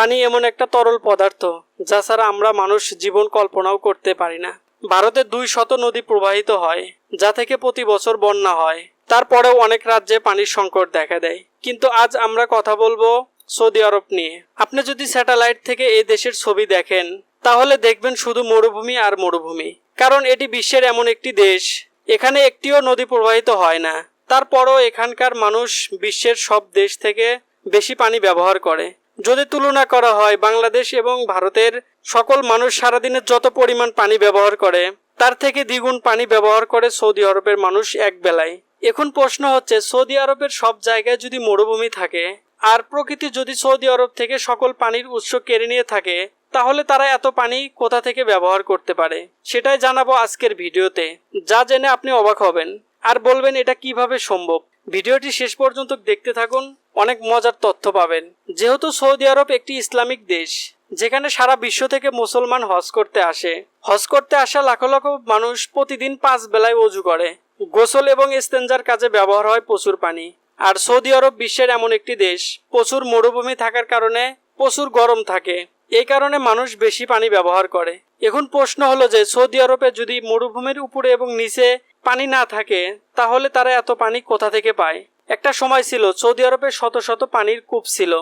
পানি এমন একটা তরল পদার্থ, যা ছাড়া আমরা মানুষ জীবন কল্পনাও করতে পারি না। ভারতে দুই শত নদী প্রবাহিত হয়, যা থেকে প্রতি বছর বন্যা হয়। তারপরেও অনেক রাজ্যে পানির সংকট দেখা দেয়। কিন্তু আজ আমরা কথা বলব সৌদি আরব নিয়ে। আপনি যদি স্যাটেলাইট থেকে এই দেশের ছবি দেখেন, তাহলে দেখবেন শুধু মরুভূমি আর মরুভূমি। কারণ এটি বিশ্বের এমন একটি দেশ, এখানে একটিও নদী প্রবাহিত হয় না। তারপরও এখানকার মানুষ বিশ্বের সব দেশ থেকে বেশি পানি ব্যবহার করে। যদি তুলনা করা হয় বাংলাদেশ এবং ভারতের সকল মানুষ সারাদিনে যত পরিমাণ পানি ব্যবহার করে, তার থেকে দ্বিগুণ পানি ব্যবহার করে সৌদি আরবের মানুষ এক বেলায়। এখন প্রশ্ন হচ্ছে, সৌদি আরবের সব জায়গায় যদি মরুভূমি থাকে, আর প্রকৃতি যদি সৌদি আরব থেকে সকল পানির উৎস কেড়ে নিয়ে থাকে, তাহলে তারা এত পানি কোথা থেকে ব্যবহার করতে পারে? সেটাই জানাব আজকের ভিডিওতে। যা জেনে আপনি অবাক হবেন। আর বলবেন এটা কীভাবে সম্ভব? ভিডিওটি শেষ পর্যন্ত দেখতে থাকুন। অনেক মজার তথ্য পাবেন। যেহেতু সৌদি আরব একটি ইসলামিক দেশ, যেখানে সারা বিশ্ব থেকে মুসলমান হজ করতে আসে। হজ করতে আসা লাখো লাখো মানুষ প্রতিদিন পাঁচ বেলায় অজু করে। গোসল এবং ইস্তেঞ্জার কাজে ব্যবহার হয় প্রচুর পানি। আর সৌদি আরব বিশ্বের এমন একটি দেশ, প্রচুর মরুভূমি থাকার কারণে প্রচুর গরম থাকে। এই কারণে মানুষ বেশি পানি ব্যবহার করে। এখন প্রশ্ন হলো যে, সৌদি আরবে যদি মরুভূমির উপরে এবং নিচে পানি না থাকে, তাহলে তারা এত পানি কোথা থেকে পায়? একটা সময় ছিল সৌদি আরবে শত শত পানির কূপ ছিল।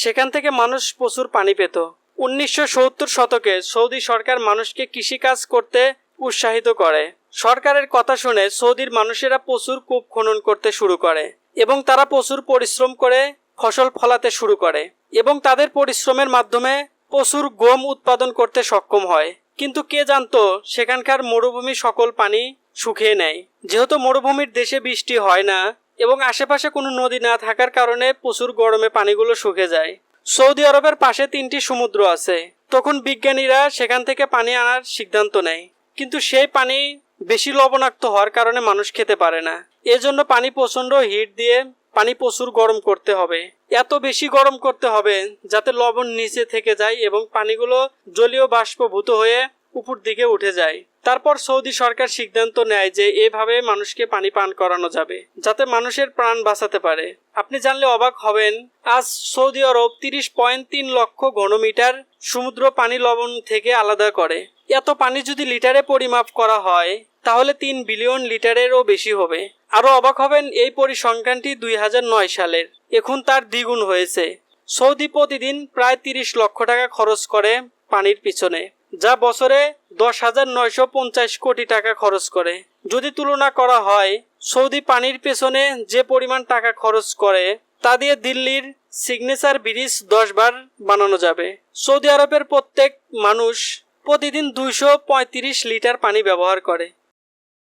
সেখান থেকে মানুষ প্রচুর পানি পেত। উনিশশো সত্তর শতকে সৌদি সরকার মানুষকে কৃষিকাজ করতে উৎসাহিত করে। সরকারের কথা শুনে সৌদির মানুষেরা প্রচুর কূপ খনন করতে শুরু করে এবং তারা প্রচুর পরিশ্রম করে ফসল ফলাতে শুরু করে এবং তাদের পরিশ্রমের মাধ্যমে প্রচুর গম উৎপাদন করতে সক্ষম হয়। কিন্তু কে জানতো, সেখানকার মরুভূমি সকল পানি শুকিয়ে নেয়। যেহেতু মরুভূমির দেশে বৃষ্টি হয় না এবং আশেপাশে কোনো নদী না থাকার কারণে প্রচুর গরমে পানিগুলো শুকে যায়। সৌদি আরবের পাশে তিনটি সমুদ্র আছে। তখন বিজ্ঞানীরা সেখান থেকে পানি আনার সিদ্ধান্ত নেয়। কিন্তু সেই পানি বেশি লবণাক্ত হওয়ার কারণে মানুষ খেতে পারে না। এজন্য পানি প্রচণ্ড হিট দিয়ে পানি প্রচুর গরম করতে হবে। এত বেশি গরম করতে হবে যাতে লবণ নিচে থেকে যায় এবং পানিগুলো জলীয় বাষ্পভূত হয়ে উপর দিকে উঠে যায়। তারপর সৌদি সরকার সিদ্ধান্ত নেয় যে এভাবে মানুষকে পানি পান করানো যাবে, যাতে মানুষের প্রাণ বাঁচাতে পারে। আপনি জানলে অবাক হবেন, আজ সৌদি আরব তিরিশ পয়েন্ট তিন লক্ষ ঘনমিটার সমুদ্র পানি লবণ থেকে আলাদা করে। এত পানি যদি লিটারে পরিমাপ করা হয়, তাহলে তিন বিলিয়ন লিটারেরও বেশি হবে। আরও অবাক হবেন, এই পরিসংখ্যানটি দুই হাজার নয় সালের। এখন তার দ্বিগুণ হয়েছে। সৌদি প্রতিদিন প্রায় তিরিশ লক্ষ টাকা খরচ করে পানির পিছনে। যা বছরে দশ হাজার নয়শো পঞ্চাশ কোটি টাকা খরচ করে। যদি তুলনা করা হয়, সৌদি পানির পেছনে যে পরিমাণ টাকা খরচ করে, তা দিয়ে দিল্লির সিগনেচার ব্রিজ দশ বার বানানো যাবে। সৌদি আরবের প্রত্যেক মানুষ প্রতিদিন দুইশো পঁয়ত্রিশ লিটার পানি ব্যবহার করে।